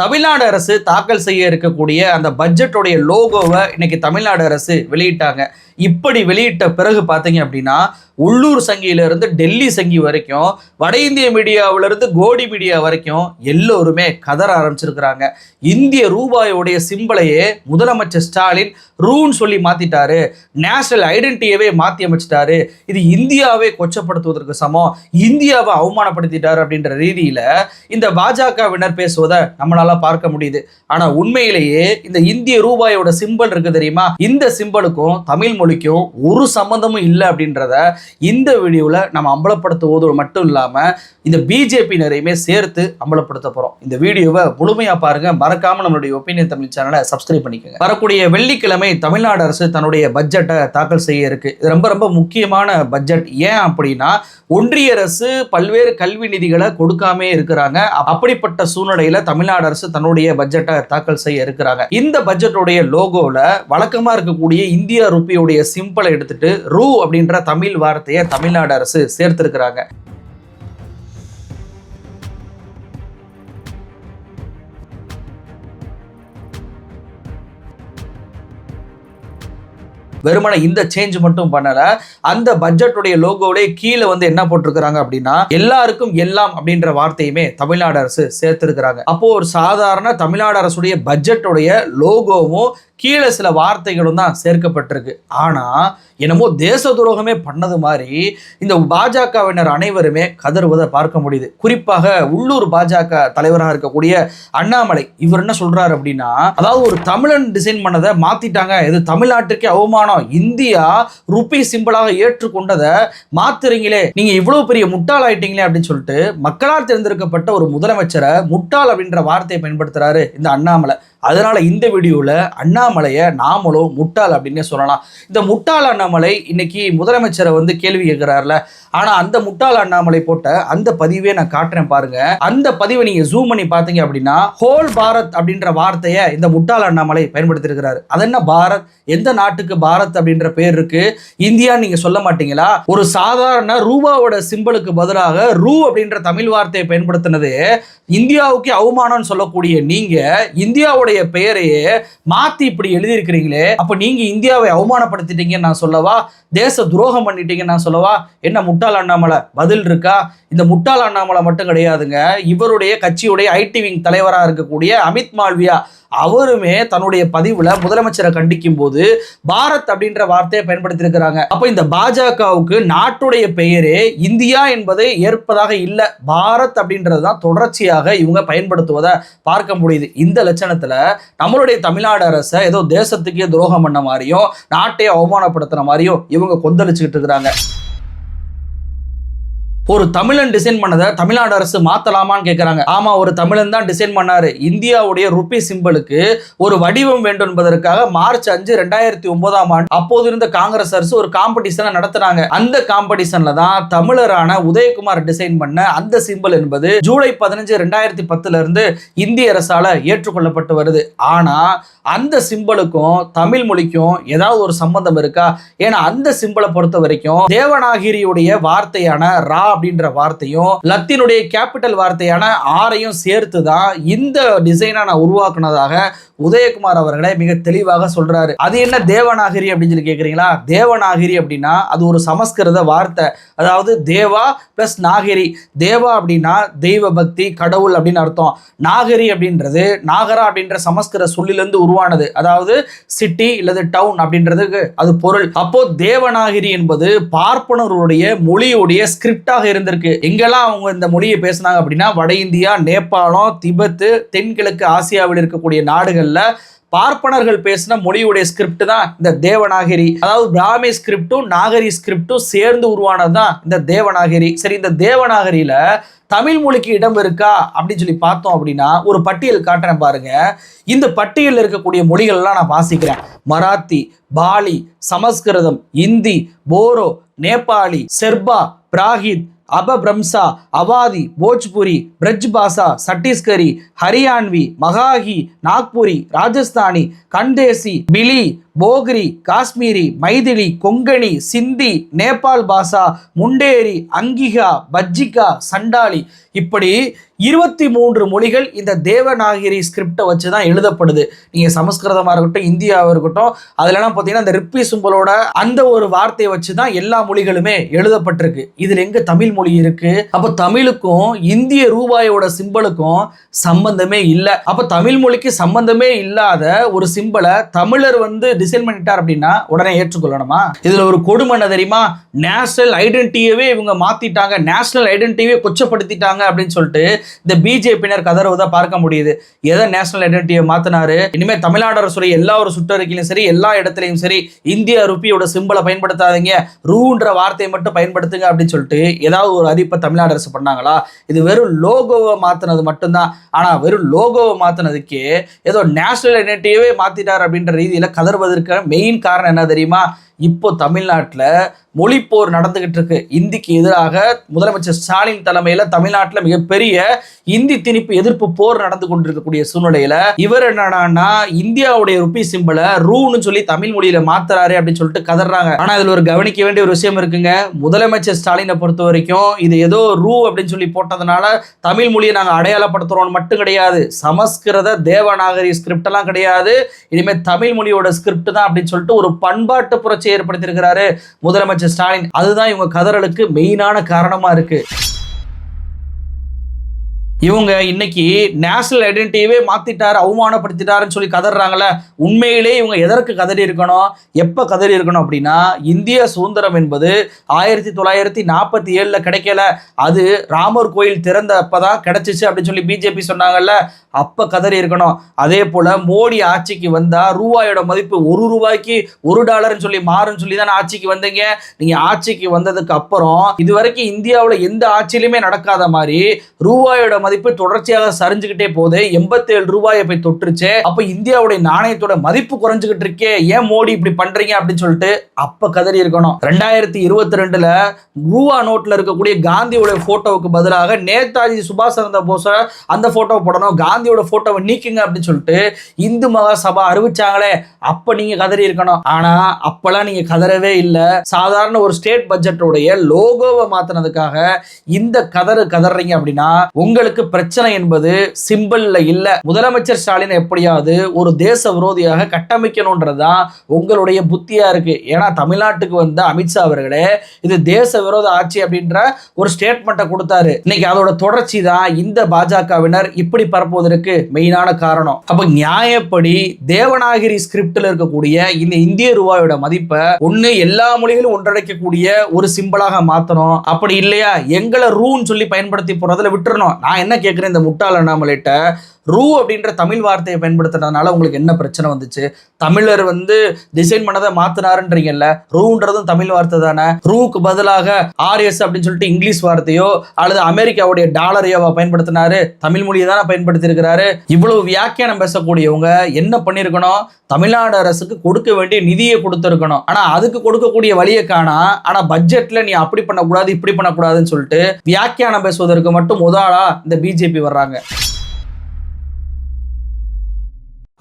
தமிழ்நாடு அரசு தாக்கல் செய்ய இருக்கக்கூடிய அந்த பட்ஜெட்டுடைய லோகோவை இன்னைக்கு தமிழ்நாடு அரசு வெளியிட்டாங்க. இப்படி வெளியிட்ட பிறகு பார்த்தீங்க அப்படின்னா உள்ளூர் சங்கியிலிருந்து டெல்லி சங்கி வரைக்கும் வட இந்திய மீடியாவிலிருந்து கோடி மீடியா வரைக்கும் எல்லோருமே கதற ஆரம்பிச்சிருக்கிறாங்க. இந்திய ரூபாயோடைய சிம்பிளையே முதலமைச்சர் ஸ்டாலின் ரூன்னு சொல்லி மாற்றிட்டாரு நேஷனல் ஐடென்டிட்டியவே மாற்றி அமைச்சிட்டாரு. இது இந்தியாவை கொச்சப்படுத்துவதற்கு சமம். இந்தியாவை அவமானப்படுத்திட்டாரு அப்படின்ற ரீதியில் இந்த பாஜகவினர் பேசுவதை நம்மளால் பார்க்க முடியுது. ஆனா உண்மையிலேயே இந்த இந்திய ரூபாயோட சிம்பல் இருக்கு தெரியுமா? இந்த சிம்பலுக்கும் தமிழ் மொழிக்கும் ஒரு சம்மந்தமும் இல்லை அப்படின்றத இந்த வீடியோவில் நம்ம அம்பலப்படுத்துவது மட்டும் இல்லாமல் இந்த பிஜேபியினரையுமே சேர்த்து அம்பலப்படுத்த போகிறோம் இந்த வீடியோவை முழுமையாக பாருங்க. மறக்காம நம்மளுடைய ஒப்பீனியன் தமிழ் சேனலை சப்ஸ்கிரைப் பண்ணிக்கோங்க. வரக்கூடிய வெள்ளிக்கிழமை தமிழ்நாடு அரசு தன்னுடைய பட்ஜெட்டை தாக்கல் செய்ய இருக்கு. இது ரொம்ப ரொம்ப முக்கியமான பட்ஜெட் ஏன் அப்படின்னா ஒன்றிய அரசு பல்வேறு கல்வி நிதிகளை கொடுக்காமே இருக்கிறாங்க. அப்படிப்பட்ட சூழ்நிலையில தமிழ்நாடு அரசு தன்னுடைய பட்ஜெட்டை தாக்கல் செய்ய இருக்கிறாங்க. இந்த பட்ஜெட்டோடைய லோகோல வழக்கமா இருக்கக்கூடிய இந்தியா ருப்பியோடைய சிம்பிளை எடுத்துட்டு ரூ அப்படின்ற தமிழ் வார்த்தையை தமிழ்நாடு அரசு சேர்த்திருக்கிறாங்க. வெறுமனை இந்த சேஞ்ச் மட்டும் பண்ணல அந்த பட்ஜெட்டுடைய லோகோவிலே கீழே வந்து என்ன போட்டிருக்கிறாங்க அப்படின்னா எல்லாருக்கும் எல்லாம் அப்படின்ற வார்த்தையுமே தமிழ்நாடு அரசு சேர்த்திருக்கிறாங்க. அப்போ ஒரு சாதாரண தமிழ்நாடு அரசுடைய பட்ஜெட்டுடைய லோகோவும் கீழே சில வார்த்தைகளும் தான் சேர்க்கப்பட்டிருக்கு. ஆனால் என்னமோ தேச துரோகமே பண்ணது மாதிரி இந்த பாஜகவினர் அனைவருமே கதறுவதை பார்க்க முடியுது. குறிப்பாக உள்ளூர் பாஜக தலைவராக இருக்கக்கூடிய அண்ணாமலை இவர் என்ன சொல்றாரு அப்படின்னா அதாவது ஒரு தமிழன் டிசைன் பண்ணதை மாத்திட்டாங்க. இது தமிழ்நாட்டுக்கே அவமானம். இந்தியா ருப்பி சிம்பிளாக ஏற்றுக்கொண்டதை மாத்துறீங்களே. நீங்க இவ்வளவு பெரிய முட்டாள் ஆயிட்டீங்களே அப்படின்னு சொல்லிட்டு மக்களால் தேர்ந்தெடுக்கப்பட்ட ஒரு முதலமைச்சரை முட்டாள் அப்படின்ற வார்த்தையை பயன்படுத்துறாரு இந்த அண்ணாமலை. அதனால இந்த வீடியோவில் அண்ணாமலையை நாமளும் முட்டாள் அப்படின்னே சொல்லலாம். இந்த முட்டாள் அண்ணாமலை இன்னைக்கு முதலமைச்சரை வந்து கேள்வி கேட்கிறாருல. ஆனால் அந்த முட்டாள் அண்ணாமலை போட்ட அந்த பதிவே நான் காட்டுறேன் பாருங்க. அந்த பதிவை நீங்கள் ஜூம் பண்ணி பார்த்தீங்க அப்படின்னா ஹோல் பாரத் அப்படின்ற வார்த்தையை இந்த முட்டாள் அண்ணாமலை பயன்படுத்தியிருக்கிறாரு. அது என்ன பாரத்? எந்த நாட்டுக்கு பாரத் அப்படின்ற பேர் இருக்கு? இந்தியான்னு நீங்க சொல்ல மாட்டீங்களா? ஒரு சாதாரண ரூபாவோட சிம்பலுக்கு பதிலாக ரூ அப்படின்ற தமிழ் வார்த்தையை பயன்படுத்தினது இந்தியாவுக்கு அவமானம்னு சொல்லக்கூடிய நீங்க இந்தியாவுடைய பெயரையே மாத்தி இப்படி எழுதியிருக்கிறீங்களே அப்ப நீங்க இந்தியாவை அவமானப்படுத்திட்டீங்கன்னு நான் சொல்லவா? தேச துரோகம் பண்ணிட்டீங்கன்னு நான் சொல்லவா? என்ன முட்டாள் அண்ணாமலை பதில் இருக்கா? இந்த முட்டாள் அண்ணாமலை மட்டும் கிடையாதுங்க. இவருடைய கட்சியுடைய ஐடி விங் தலைவராக இருக்கக்கூடிய அமித் மால்வியா அவருமே தன்னுடைய பதிவுல முதலமைச்சரை கண்டிக்கும் போது பாரத் அப்படின்ற வார்த்தையை பயன்படுத்தியிருக்கிறாங்க. அப்ப இந்த பாஜகவுக்கு நாட்டுடைய பெயரே இந்தியா என்பதை ஏற்பதாக இல்லை. பாரத் அப்படின்றது தான் தொடர்ச்சியாக இவங்க பயன்படுத்துவதை பார்க்க முடியுது. இந்த லட்சணத்துல நம்மளுடைய தமிழ்நாடு அரசை ஏதோ தேசத்துக்கே துரோகம் பண்ண மாதிரியும் நாட்டையே அவமானப்படுத்துகிற மாதிரியும் இவங்க கொந்தளிச்சுக்கிட்டு இருக்கிறாங்க. ஒரு தமிழன் டிசைன் பண்ணதை தமிழ்நாடு அரசு மாத்தலாமான்னு கேட்குறாங்க ஆமா ஒரு தமிழன் தான் டிசைன் பண்ணாரு. இந்தியாவுடைய ருப்பி சிம்பிளுக்கு ஒரு வடிவம் வேண்டும் என்பதற்காக மார்ச் அஞ்சு ரெண்டாயிரத்தி ஒன்பதாம் ஆண்டு அப்போது இருந்த காங்கிரஸ் அரசு ஒரு காம்படிஷனை நடத்தினாங்க. அந்த காம்படிஷன்ல தான் தமிழரான உதயகுமார் டிசைன் பண்ண அந்த சிம்பிள் என்பது ஜூலை பதினஞ்சு ரெண்டாயிரத்தி பத்துல இருந்து இந்திய அரசால ஏற்றுக்கொள்ளப்பட்டு வருது. ஆனா அந்த சிம்பிளுக்கும் தமிழ் மொழிக்கும் ஏதாவது ஒரு சம்பந்தம் இருக்கா? ஏன்னா அந்த சிம்பிளை பொறுத்த வரைக்கும் தேவநாகிரியுடைய வார்த்தையான ரா அப்படின்ற வார்த்தையும் லத்தீனுடைய கேபிட்டல் வார்த்தையான ஆரையும் சேர்த்து தான் இந்த டிசைனை நான் உருவாக்குனதாக உதயகுமார் அவர்களை மிக தெளிவாக சொல்றாரு. அது என்ன தேவநாகிரி அப்படின்னு சொல்லி கேட்குறீங்களா தேவநாகிரி அப்படின்னா அது ஒரு சமஸ்கிருத வார்த்தை. அதாவது தேவா பிளஸ் நாகிரி. தேவா அப்படின்னா தெய்வ பக்தி கடவுள் அப்படின்னு அர்த்தம். நாகரி அப்படின்றது நாகரா அப்படின்ற சமஸ்கிருத சொல்லிலிருந்து உருவானது. அதாவது சிட்டி இல்லது டவுன் அப்படின்றதுக்கு அது பொருள். அப்போ தேவநாகிரி என்பது பார்ப்பனருடைய மொழியுடைய ஸ்கிரிப்டாக இருந்திருக்கு. எங்கெல்லாம் அவங்க இந்த மொழியை பேசினாங்க அப்படின்னா வட இந்தியா நேபாளம் திபெத்து தென்கிழக்கு ஆசியாவில் இருக்கக்கூடிய நாடுகளில் பார்ப்பனர்கள் பேசின மொழியுடைய ஸ்கிரிப்ட் தான் இந்த தேவநாகரி. அதாவது பிராமி ஸ்கிரிப்டும் நாகரி ஸ்கிரிப்டும் சேர்ந்து உருவானது தான் இந்த தேவநாகரி. சரி இந்த தேவநாகரியில தமிழ் மொழிக்கு இடம் இருக்கா அப்படின்னு சொல்லி பார்த்தோம் அப்படின்னா ஒரு பட்டியல் காட்டுறேன் பாருங்க. இந்த பட்டியலில் இருக்கக்கூடிய மொழிகள்லாம் நான் வாசிக்கிறேன். மராத்தி பாலி சமஸ்கிருதம் இந்தி போரோ நேபாளி செர்பா பிராகித் அபபிரம்சா அவாதி போஜ்புரி பிரஜ் பாஷா சட்டீஸ்கரி ஹரியான்வி மகாஹி நாக்புரி ராஜஸ்தானி கண்டேசி பிலி போக்ரி காஷ்மீரி மைதிலி கொங்கணி சிந்தி நேபாள் பாஷா முண்டேரி அங்கிகா பஜ்ஜிகா சண்டாளி இப்படி இருபத்தி மூன்று மொழிகள் இந்த தேவநாகிரி ஸ்கிரிப்டை வச்சு தான் எழுதப்படுது. நீங்கள் சமஸ்கிருதமாக இருக்கட்டும் இந்தியாவாக இருக்கட்டும் அதுலலாம் பார்த்தீங்கன்னா அந்த ரிப்பி சும்பலோட அந்த ஒரு வார்த்தையை வச்சு தான் எல்லா மொழிகளுமே எழுதப்பட்டிருக்கு. இதில் எங்கே தமிழ் மொழி இருக்குது அப்போ தமிழுக்கும் இந்திய ரூபாயோட சிம்பலுக்கும் சம்பந்தமே இல்லை. அப்போ தமிழ் மொழிக்கு சம்பந்தமே இல்லாத ஒரு சிம்பலை தமிழர் வந்து டிசைன் பண்ணிட்டார் அப்படின்னா உடனே ஏற்றுக்கொள்ளணுமா? இதில் ஒரு கொடுமை என்ன தெரியுமா? நேஷனல் ஐடென்டிட்டியவே இவங்க மாத்திட்டாங்க. நேஷனல் ஐடென்டிட்டியே கொச்சப்படுத்திட்டாங்க அப்படின்னு சொல்லிட்டு இந்த பிஜேபியினர் கதறுவதை பார்க்க முடியுது. எதை நேஷனல் ஐடென்டிட்டியை மாத்தினாரு? இனிமே தமிழ்நாடு அரசுடைய எல்லா ஒரு சுற்றறிக்கையிலும் சரி எல்லா இடத்துலையும் சரி இந்திய ருப்பியோட சிம்பலை பயன்படுத்தாதீங்க. ரூன்ற வார்த்தையை மட்டும் பயன்படுத்துங்க அப்படின்னு சொல்லிட்டு ஏதாவது ஒரு அறிப்பை தமிழ்நாடு அரசு பண்ணாங்களா? இது வெறும் லோகோவை மாத்தினது மட்டும்தான். ஆனா வெறும் லோகோவை மாத்தினதுக்கே ஏதோ நேஷனல் ஐடென்டிட்டியவே மாத்திட்டார் அப்படின்ற ரீதியில கதறுவதற்கு மெயின் காரணம் என்ன தெரியுமா? இப்போ தமிழ்நாட்டில் மொழிப்போர் நடந்துகிட்டு இருக்கு. இந்திக்கு எதிராக முதலமைச்சர் ஸ்டாலின் தலைமையில தமிழ்நாட்டில் மிகப்பெரிய இந்தி திணிப்பு எதிர்ப்பு போர் நடந்து கொண்டிருக்கக்கூடிய சூழ்நிலையில இவர் என்னன்னா இந்தியாவுடைய ருப்பி சிம்பிளை ரூன்னு சொல்லி தமிழ் மொழியில மாத்துறாரு அப்படின்னு சொல்லிட்டு கதறாங்க. ஆனா இதுல ஒரு கவனிக்க வேண்டிய ஒரு விஷயம் இருக்குங்க. முதலமைச்சர் ஸ்டாலினை பொறுத்த வரைக்கும் இது ஏதோ ரூ அப்படின்னு சொல்லி போட்டதுனால தமிழ் மொழியை நாங்கள் அடையாளப்படுத்துறோம் மட்டும் கிடையாது. சமஸ்கிருத தேவநாகரி ஸ்கிரிப்ட் எல்லாம் கிடையாது. இனிமேல் தமிழ் மொழியோட ஸ்கிரிப்ட் தான் அப்படின்னு சொல்லிட்டு ஒரு பண்பாட்டு புரட்சி ஏற்படுத்தியிருக்கிறாரு. முதலமைச்சர் ஸ்டாலின். அதுதான் இவங்க கதறலுக்கு மெயினான காரணமா இருக்கு. இவங்க இன்னைக்கு நேஷனல் ஐடென்டிட்டியவே மாத்திட்டாரு அவமானப்படுத்திட்டாருன்னு சொல்லி கதறாங்கல்ல உண்மையிலே இவங்க எதற்கு கதறி இருக்கணும்? எப்போ கதறி இருக்கணும் அப்படின்னா இந்திய சுதந்திரம் என்பது ஆயிரத்தி தொள்ளாயிரத்தி நாற்பத்தி ஏழில் கிடைக்கல. அது ராமர் கோயில் திறந்த அப்பதான் கிடைச்சிச்சு அப்படின்னு சொல்லி பிஜேபி சொன்னாங்கல்ல அப்போ கதறி இருக்கணும். அதே போல் மோடி ஆட்சிக்கு வந்தால் ரூபாயோட மதிப்பு ஒரு ரூபாய்க்கு ஒரு டாலர்னு சொல்லி மாறுன்னு சொல்லி தானே ஆட்சிக்கு வந்தீங்க. நீங்கள் ஆட்சிக்கு வந்ததுக்கு அப்புறம் இது வரைக்கும் இந்தியாவில் எந்த ஆட்சியிலுமே நடக்காத மாதிரி ரூபாயோட மதிப்பு தொடர்ச்சியாக சரிஞ்சுக்கிட்டே போகுது. எண்பத்தேழு ரூபாயை போய் தொற்றுச்சு அப்போ இந்தியாவுடைய நாணயத்தோட மதிப்பு குறைஞ்சுக்கிட்டு இருக்கே. ஏன் மோடி இப்படி பண்றீங்க அப்படின்னு சொல்லிட்டு அப்ப கதறி இருக்கணும். ரெண்டாயிரத்தி இருபத்தி ரெண்டுல ரூபா நோட்ல இருக்கக்கூடிய காந்தியோட போட்டோவுக்கு பதிலாக நேதாஜி சுபாஷ் சந்திர போஸ அந்த போட்டோவை போடணும். காந்தியோட போட்டோவை நீக்குங்க அப்படின்னு சொல்லிட்டு இந்து மகா சபா அறிவிச்சாங்களே. அப்ப நீங்க கதறி இருக்கணும். ஆனா அப்பெல்லாம் நீங்க கதறவே இல்லை. சாதாரண ஒரு ஸ்டேட் பட்ஜெட்டோடைய லோகோவை மாத்தினதுக்காக இந்த கதறு கதறீங்க அப்படின்னா உங்களுக்கு பிரச்சனை என்பது சிம்பிள்ல இல்ல. முதலமைச்சர் ஸ்டாலின் எப்படியாவது ஒரு தேச விரோதியாக கட்டமைக்கணும்ன்றதுதான் உங்களுடைய புத்தியா இருக்கு. ஏன்னா தமிழ்நாட்டுக்கு வந்த அமித்ஷா அவர்களே இது தேச விரோத ஆட்சி அப்படின்ற ஒரு ஸ்டேட்மெண்ட்டை கொடுத்தாரு. இன்னைக்கு அதோட தொடர்ச்சி தான் இந்த பாஜகவினர் இப்படி பரப்புவதற்கு மெயினான காரணம். அப்ப நியாயப்படி தேவநாகிரி ஸ்கிரிப்ட்ல இருக்கக்கூடிய இந்த இந்திய ரூபாயோட மதிப்பை ஒண்ணு எல்லா மொழிகளும் ஒன்றடைக்கக்கூடிய ஒரு சிம்பிளாக மாத்தணும். அப்படி இல்லையா? எங்களை ரூன்னு சொல்லி பயன்படுத்தி போறதுல விட்டுறணும். நான் என்ன என்ன கேட்குறேன் இந்த முட்டாள் அண்ணாமலைட்ட ரூ அப்படின்ற தமிழ் வார்த்தையை பயன்படுத்துறதுனால உங்களுக்கு என்ன பிரச்சனை வந்துச்சு? தமிழர் வந்து டிசைன் பண்ணதை மாத்தினாருன்றீங்கல்ல ரூன்றதும் தமிழ் வார்த்தை தானே? ரூக்கு பதிலாக ஆர்எஸ் அப்படின்னு சொல்லிட்டு இங்கிலீஷ் வார்த்தையோ அல்லது அமெரிக்காவுடைய டாலரையோவா பயன்படுத்தினாரு. தமிழ் மொழியை தானே பயன்படுத்தியிருக்கிறாரு. இவ்வளவு வியாக்கியானம் பேசக்கூடியவங்க என்ன பண்ணியிருக்கணும்? தமிழ்நாடு அரசுக்கு கொடுக்க வேண்டிய நிதியை கொடுத்துருக்கணும். ஆனா அதுக்கு கொடுக்கக்கூடிய வழியை காணா. ஆனா பட்ஜெட்ல நீ அப்படி பண்ணக்கூடாது இப்படி பண்ணக்கூடாதுன்னு சொல்லிட்டு வியாக்கியானம் பேசுவதற்கு மட்டும் முதலா இந்த பிஜேபி வர்றாங்க.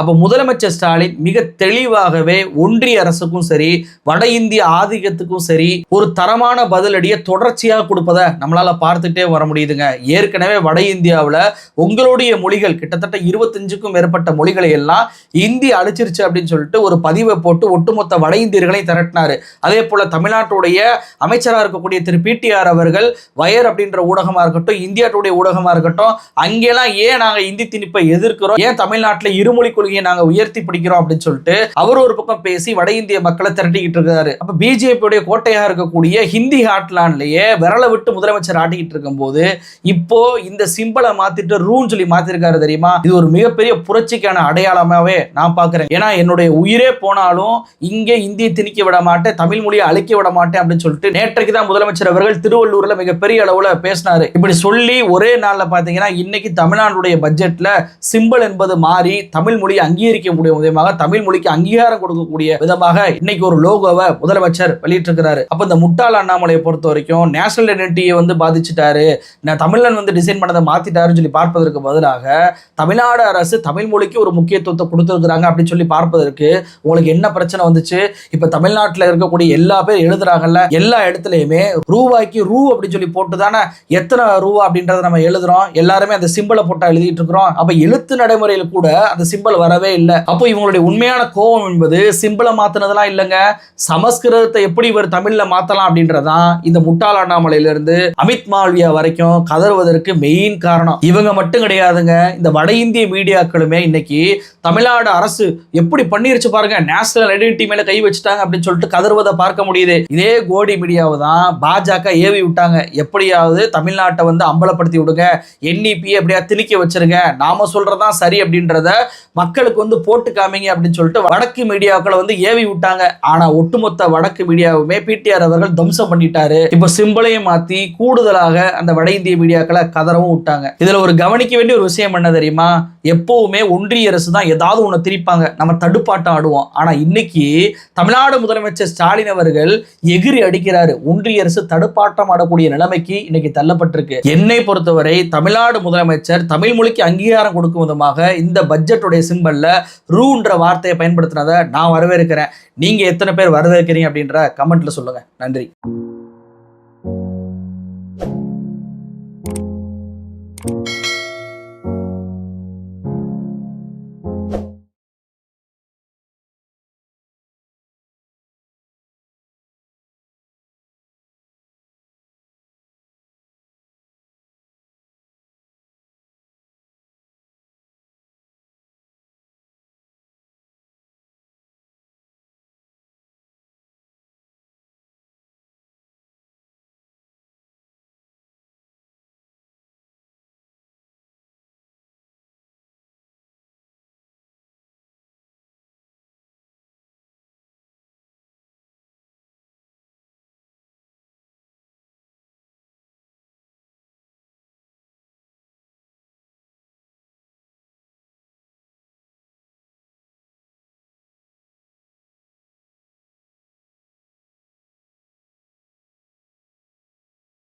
அப்போ முதலமைச்சர் ஸ்டாலின் மிக தெளிவாகவே ஒன்றிய அரசுக்கும் சரி வட இந்திய ஆதிக்கத்துக்கும் சரி ஒரு தரமான பதிலடியை தொடர்ச்சியாக கொடுப்பதை நம்மளால பார்த்துட்டே வர முடியுதுங்க. ஏற்கனவே வட இந்தியாவில் உங்களுடைய மொழிகள் கிட்டத்தட்ட இருபத்தஞ்சுக்கும் மேற்பட்ட மொழிகளை எல்லாம் இந்தி அழிச்சிருச்சு அப்படின்னு சொல்லிட்டு ஒரு பதிவை போட்டு ஒட்டுமொத்த வட இந்தியர்களையும் திரட்டினார். அதே போல தமிழ்நாட்டுடைய அமைச்சராக இருக்கக்கூடிய திரு. பிடிஆர் அவர்கள் வயர் அப்படின்ற ஊடகமாக இருக்கட்டும் இந்தியா டுடே ஊடகமாக இருக்கட்டும் அங்கெல்லாம் ஏன் நாங்கள் இந்தி திணிப்பை எதிர்க்கிறோம்? ஏன் தமிழ்நாட்டில் இருமொழி கொள்கையை நாங்க உயர்த்தி பிடிக்கிறோம் அப்படின்னு சொல்லிட்டு அவர் ஒரு பக்கம் பேசி வட இந்திய மக்களை திரட்டிக்கிட்டு இருக்காரு அப்ப பிஜேபியுடைய கோட்டையா இருக்கக்கூடிய ஹிந்தி ஹாட்லாண்ட்லயே விரல விட்டு முதலமைச்சர் ஆட்டிக்கிட்டு இருக்கும் போது இப்போ இந்த சிம்பிளை மாத்திட்டு ரூன்னு சொல்லி மாத்திருக்காரு தெரியுமா? இது ஒரு மிகப்பெரிய புரட்சிக்கான அடையாளமாவே நான் பாக்குறேன். ஏன்னா என்னுடைய உயிரே போனாலும் இங்கே இந்தியை திணிக்க விட மாட்டேன் தமிழ் மொழியை அழிக்க விட மாட்டேன் அப்படின்னு சொல்லிட்டு நேற்றைக்கு தான் முதலமைச்சர் அவர்கள் திருவள்ளூர்ல மிகப்பெரிய அளவுல பேசினாரு. இப்படி சொல்லி ஒரே நாள்ல பாத்தீங்கன்னா இன்னைக்கு தமிழ்நாடுடைய பட்ஜெட்ல சிம்பிள் என்பது மாறி தமிழ் மொழி மொழியை அங்கீகரிக்கக்கூடிய விதமாக தமிழ் மொழிக்கு அங்கீகாரம் கொடுக்கக்கூடிய விதமாக இன்னைக்கு ஒரு லோகோவை முதலமைச்சர் வெளியிட்டிருக்கிறாரு. அப்ப இந்த முட்டாள் அண்ணாமலையை பொறுத்த வரைக்கும் நேஷனல் ஐடென்டிட்டியை வந்து பாதிச்சுட்டாரு. நான் தமிழன் வந்து டிசைன் பண்ணதை மாத்திட்டாருன்னு சொல்லி பார்ப்பதற்கு பதிலாக தமிழ்நாடு அரசு தமிழ் மொழிக்கு ஒரு முக்கியத்துவத்தை கொடுத்துருக்குறாங்க அப்படின்னு சொல்லி பார்ப்பதற்கு உங்களுக்கு என்ன பிரச்சனை வந்துச்சு? இப்ப தமிழ்நாட்டில் இருக்கக்கூடிய எல்லா பேர் எழுதுறாங்கல்ல எல்லா இடத்துலயுமே ரூபாய்க்கு ரூ அப்படின்னு சொல்லி போட்டு தானே எத்தனை ரூபா அப்படின்றத நம்ம எழுதுறோம். எல்லாருமே அந்த சிம்பிளை போட்டா எழுதிட்டு இருக்கிறோம். அப்ப எழுத்து நடைமுறையில் கூட அந்த சிம்பிள் வரவே இல்லை. அப்போ இவங்களுடைய உண்மையான கோபம் என்பது சிம்பிளை மாத்தினதெல்லாம் இல்லைங்க. சமஸ்கிருதத்தை எப்படி இவர் தமிழ்ல மாத்தலாம் அப்படின்றதான் இந்த முட்டாள் அண்ணாமலையில இருந்து அமித் மால்வியா வரைக்கும் கதறுவதற்கு மெயின் காரணம். இவங்க மட்டும் கிடையாதுங்க. இந்த வட இந்திய மீடியாக்களுமே இன்னைக்கு தமிழ்நாடு அரசு எப்படி பண்ணிருச்சு பாருங்க. நேஷனல் ஐடென்டிட்டி மேல கை வச்சுட்டாங்க அப்படின்னு சொல்லிட்டு கதறுவதை பார்க்க முடியுது. இதே கோடி மீடியாவை தான் பாஜக ஏவி விட்டாங்க. எப்படியாவது தமிழ்நாட்டை வந்து அம்பலப்படுத்தி விடுங்க. என்இபி எப்படியா திணிக்க வச்சிருங்க. நாம சொல்றதுதான் சரி அப்படின்றத மக்களுக்கு வந்து போட்டு காமிங்க அப்படின்னு சொல்லிட்டு வடக்கு மீடியாக்களை வந்து ஏவி விட்டாங்க. ஆனா ஒட்டுமொத்த வடக்கு மீடியாவுமே பிடிஆர் அவர்கள் தம்சம் பண்ணிட்டாரு. இப்ப சிம்பிளையும் மாத்தி கூடுதலாக அந்த வட இந்திய மீடியாக்களை கதறவும் விட்டாங்க. இதுல ஒரு கவனிக்க வேண்டிய ஒரு விஷயம் என்ன தெரியுமா? எப்பவுமே ஒன்றிய அரசு தான் ஏதாவது ஒண்ணு திரிப்பாங்க நம்ம தடுப்பாட்டம் ஆடுவோம். ஆனா இன்னைக்கு தமிழ்நாடு முதலமைச்சர் ஸ்டாலின் அவர்கள் எகிரி அடிக்கிறாரு. ஒன்றிய அரசு தடுப்பாட்டம் ஆடக்கூடிய நிலைமைக்கு இன்னைக்கு தள்ளப்பட்டிருக்கு. என்னை பொறுத்தவரை தமிழ்நாடு முதலமைச்சர் தமிழ் மொழிக்கு அங்கீகாரம் கொடுக்கும் விதமாக இந்த பட்ஜெட்டுடைய சிம்பலில் ரூன்ற வார்த்தையை பயன்படுத்தினதை நான் வரவேற்கிறேன். நீங்க எத்தனை பேர் வரவேற்கிறீங்க அப்படின்ற கமெண்ட்ல சொல்லுங்க. நன்றி.